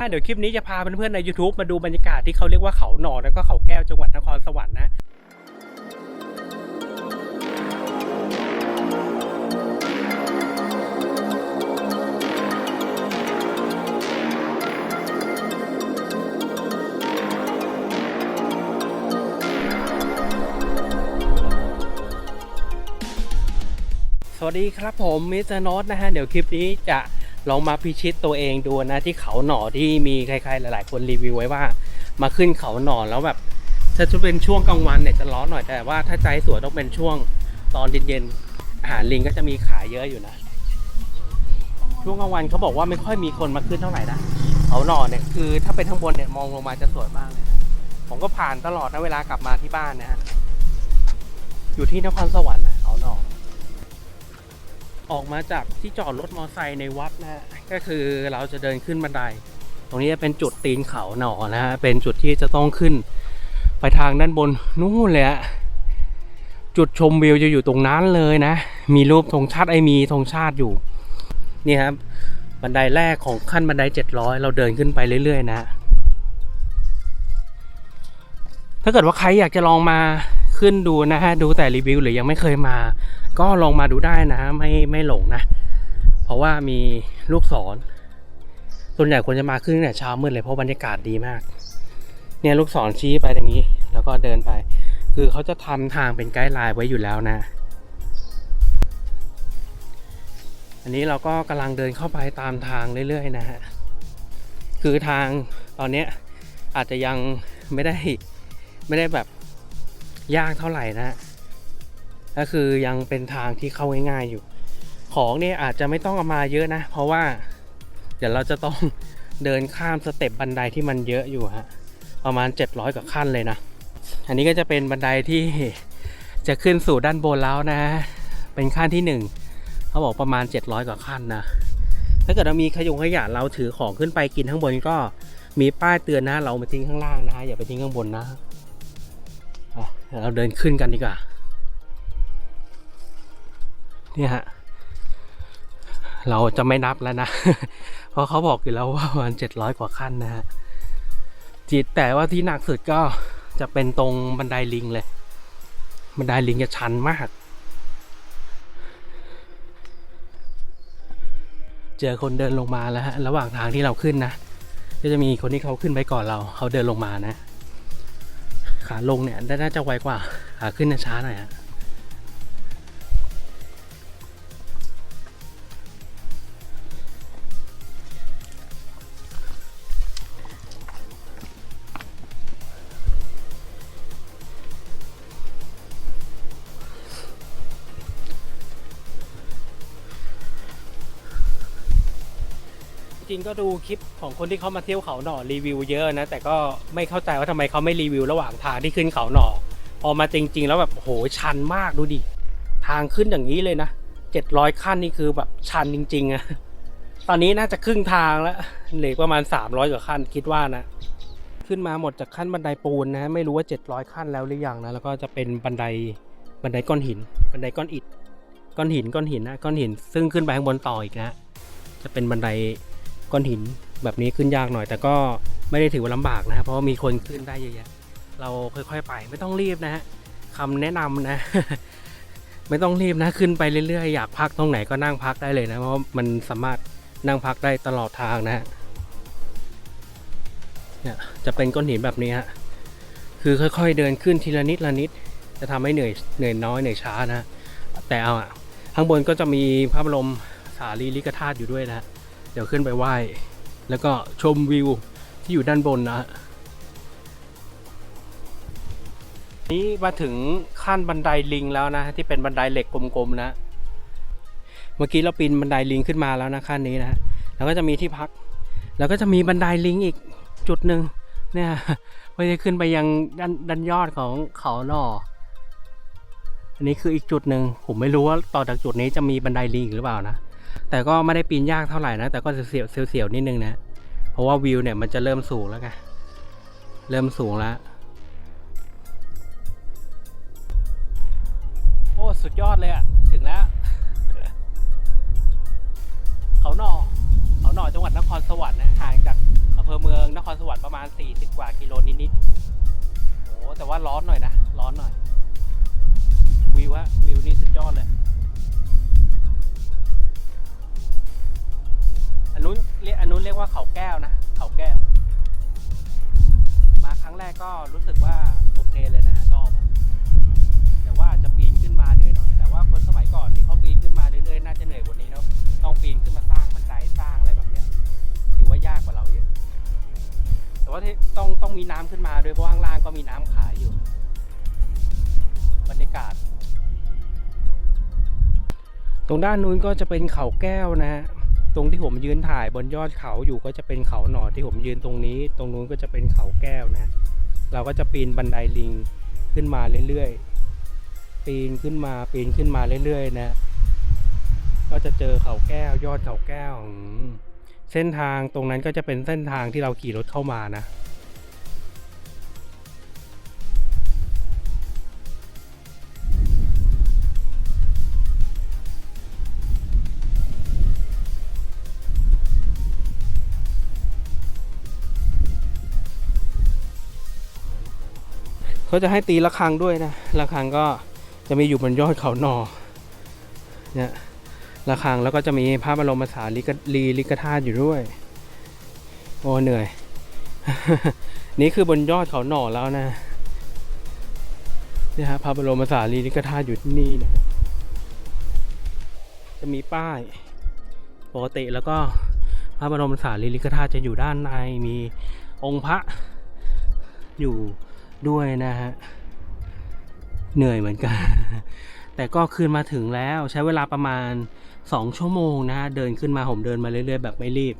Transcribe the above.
อะเดี๋ยวคลิปนี้จะพาเพื่อนๆใน YouTube มาดูบรรยากาศที่เขาเรียกว่าเขาหนอแล้วก็เขาแก้วจังหวัดนครสวรรค์นะสวัสดีครับผมมิสเตอร์โนตนะฮะเดี๋ยวคลิปนี้จะ ลองมาพิชิตตัวเองดูนะที่เขาหน่อที่มีใครๆหลาย ๆ คนรีวิวไว้ว่า มาขึ้นเขาหน่อแล้วแบบถ้าจะเป็นช่วงกลางวันเนี่ยจะร้อนหน่อยแต่ว่าถ้าใจสวยต้องเป็นช่วงตอนเย็นๆอาหารลิงก็จะมีขายเยอะอยู่นะ ช่วงกลางวันเขาบอกว่าไม่ค่อยมีคนมาขึ้นเท่าไหร่นะเขาหน่อเนี่ยคือถ้าเป็นข้างบนเนี่ยมองลงมาจะสวยมากเลยผมก็ผ่านตลอดนะเวลากลับมาที่บ้านนะฮะอยู่ที่นครสวรรค์น ออกมาจากที่จอดรถมอเตอร์ไซค์ในวัดนะ ก็คือเราจะเดินขึ้นบันได ตรงนี้จะเป็นจุดตีนเขาหนอนะฮะ เป็นจุดที่จะต้องขึ้น ไปทางด้านบนนู่นเลยอะจุดชมวิวจะอยู่ตรงนั้นเลยนะ มีรูปธงชาติไอมีธงชาติอยู่ นี่ครับ บันไดแรกของขั้นบันได 700 เราเดินขึ้นไปเรื่อย ๆ นะ ถ้าเกิดว่าใครอยากจะลองมา ขึ้นดูนะฮะดูแต่รีวิวหรือยังไม่เคยมา ก็ลองมาดูได้นะไม่ไม่หลงนะ เพราะว่ามีลูกศรส่วนใหญ่คนจะมาขึ้นเนี่ยเช้ามืดเลยเพราะบรรยากาศดีมาก เนี่ยลูกศรชี้ไปตรงนี้ แล้วก็เดินไป คือเขาจะทำทางเป็นไกด์ไลน์ไว้อยู่แล้วนะ อันนี้เราก็กำลังเดินเข้าไปตามทางเรื่อยๆนะฮะคือทางตอนเนี้ยอาจจะยังไม่ได้ไม่ได้แบบ ยากเท่าไหร่นะก็คือยังเป็นทางที่เข้าง่ายๆอยู่ ของเนี่ยอาจจะไม่ต้องเอามาเยอะนะ เพราะว่า เดี๋ยวเราจะต้องเดินข้ามสเต็ปบันไดที่มันเยอะอยู่ฮะประมาณ 700กว่าขั้นเลยนะ อันนี้ก็จะเป็นบันไดที่จะขึ้นสู่ด้านบนแล้วนะ เป็นขั้นที่หนึ่งเขาบอกประมาณ 700 กว่าขั้นนะถ้าเกิดเรามีขยงขยะเราถือของขึ้นไปกินข้างบนก็มีป้ายเตือนนะ เรามาทิ้งข้างล่างนะอย่าไปทิ้งข้างบนนะ เราเดินขึ้นกันดีกว่าเนี่ยฮะเราจะไม่นับแล้วนะ เพราะเขาบอกอยู่แล้วว่ามาณเจ็ดร้อยกว่าขั้นนะฮะจิตแต่ว่าที่หนักสุดก็จะเป็นตรงบันไดลิงเลย บันไดลิงจะชันมาก เจอคนเดินลงมาแล้วฮะ ระหว่างทางที่เราขึ้นนะ ก็จะมีคนที่เขาขึ้นไปก่อนเรา เขาเดินลงมานะ ขาลงเนี่ยน่าจะไวกว่าขาขึ้นน่ช้าหน่อยฮะ จริงก็ดูคลิปของคนที่เขามาเที่ยวเขาหน่อรีวิวเยอะนะ แต่ก็ไม่เข้าใจว่าทำไมเขาไม่รีวิวระหว่างทางที่ขึ้นเขาหน่อ พอมาจริง ๆ แล้วแบบโหชันมากดูดิ ทางขึ้นอย่างนี้เลยนะเจ็ดร้อยขั้นนี่คือแบบชันจริงๆอะตอนนี้น่าจะครึ่งทางแล้วเหลือประมาณสามร้อยกว่าขั้นคิดว่านะขึ้นมาหมดจากขั้นบันไดปูนนะไม่รู้ว่าเจ็ดร้อยขั้นแล้วหรือยังนะแล้วก็จะเป็นบันไดบันไดก้อนหิน บันไดก้อนอิฐก้อนหินก้อนหินนะก้อนหิน ซึ่งขึ้นไปข้างบนต่ออีกนะจะเป็นบันได ก้อนหินแบบนี้ขึ้นยากหน่อย แต่ก็ไม่ได้ถือว่าลำบากนะเพราะมีคนขึ้นได้เยอะแยะเราค่อยๆไปไม่ต้องรีบนะฮะคำแนะนำนะ ไม่ต้องรีบนะขึ้นไปเรื่อยๆอยากพักตรงไหนก็นั่งพักได้เลยนะเพราะมันสามารถนั่งพักได้ตลอดทางนะฮะเนี่ยจะเป็นก้อนหินแบบนี้ฮะคือค่อยๆเดินขึ้นทีละนิดละนิด จะทำให้เหนื่อยเหนื่อยน้อยเหนื่อยช้านะ แต่เอาอะข้างบนก็จะมีพระบรมสารีริกธาตุอยู่ด้วยนะ เดี๋ยวขึ้นไปไหว้ แล้วก็ชมวิวที่อยู่ด้านบนนะฮะนี่มาถึงขั้นบันไดลิงแล้วนะ ที่เป็นบันไดเหล็กกลมๆนะ เมื่อกี้เราปีนบันไดลิงขึ้นมาแล้วนะขั้นนี้นะแล้วก็จะมีที่พัก แล้วก็จะมีบันไดลิงอีกจุดหนึ่งเนี่ยเพื่อจะขึ้นไปยังด้านด้านยอดของเขาหน่ออันนี้คืออีกจุดหนึ่งผมไม่รู้ว่าต่อจากจุดนี้จะมีบันไดลิงอีกหรือเปล่านะ แต่ก็ไม่ได้ปีนยากเท่าไหร่นะ แต่ก็เสียวเสียวนิดนึงนะ เพราะว่าวิวเนี่ยมันจะเริ่มสูงแล้วไง เริ่มสูงแล้ว โอ้ สุดยอดเลยอะถึงแล้ว เขาหนอเขาหนอจังหวัดนครสวรรค์นะ ห่างจากอำเภอเมืองนครสวรรค์ประมาณ 40 กว่ากิโลนิดๆโอ้แต่ว่าร้อนหน่อยนะ ร้อนหน่อย วิวอะวิวนี่สุดยอดเลย เรียกว่าเขาแก้วนะ เขาแก้ว มาครั้งแรกก็รู้สึกว่าโอเคเลยนะฮะชอบแต่ว่าจะปีนขึ้นมาเหนื่อยหน่อย แต่ว่าคนสมัยก่อนที่เขาปีนขึ้นมาเรื่อยๆน่าจะเหนื่อยกว่านี้เนาะต้องปีนขึ้นมาสร้างบันไดสร้างอะไรแบบเนี้ยถือว่ายากกว่าเราเยอะแต่ว่าที่ต้องต้องมีน้ำขึ้นมาด้วยเพราะข้างล่างก็มีน้ำขายอยู่ บรรยากาศ ตรงด้านนู้นก็จะเป็นเขาแก้วนะฮะ รงที่ผมยืนถ่ายบนยอดเขาอยู่ก็จะเป็นเขาหนอดที่ผมยืนตรงนี้ ตรงนู้นก็จะเป็นเขาแก้วนะ เราก็จะปีนบันไดลิงขึ้นมาเรื่อยๆ ปีนขึ้นมาปีนขึ้นมาเรื่อยๆนะ ก็จะเจอเขาแก้วยอดเขาแก้ว เส้นทางตรงนั้นก็จะเป็นเส้นทางที่เราขี่รถเข้ามานะ เขาจะให้ตีระฆังด้วยนะระฆังก็จะมีอยู่บนยอดเขาหนอเนี่ยระฆังแล้วก็จะมีพระบรมสารีริกลีลิกธาตุอยู่ด้วย โอ้เหนื่อย นี่คือบนยอดเขาหนอแล้วนะเนี่ยฮะพระบรมสารีริกธาตุอยู่ที่นี่นะจะมีป้ายปกติแล้วก็พระบรมสารีริกธาตุจะอยู่ด้านในมีองค์พระอยู่ ด้วยนะฮะ เหนื่อยเหมือนกัน แต่ก็ขึ้นมาถึงแล้วใช้เวลาประมาณ 2 ชั่วโมงนะฮะ เดินขึ้นมาผมเดินมาเรื่อยๆ แบบไม่รีบ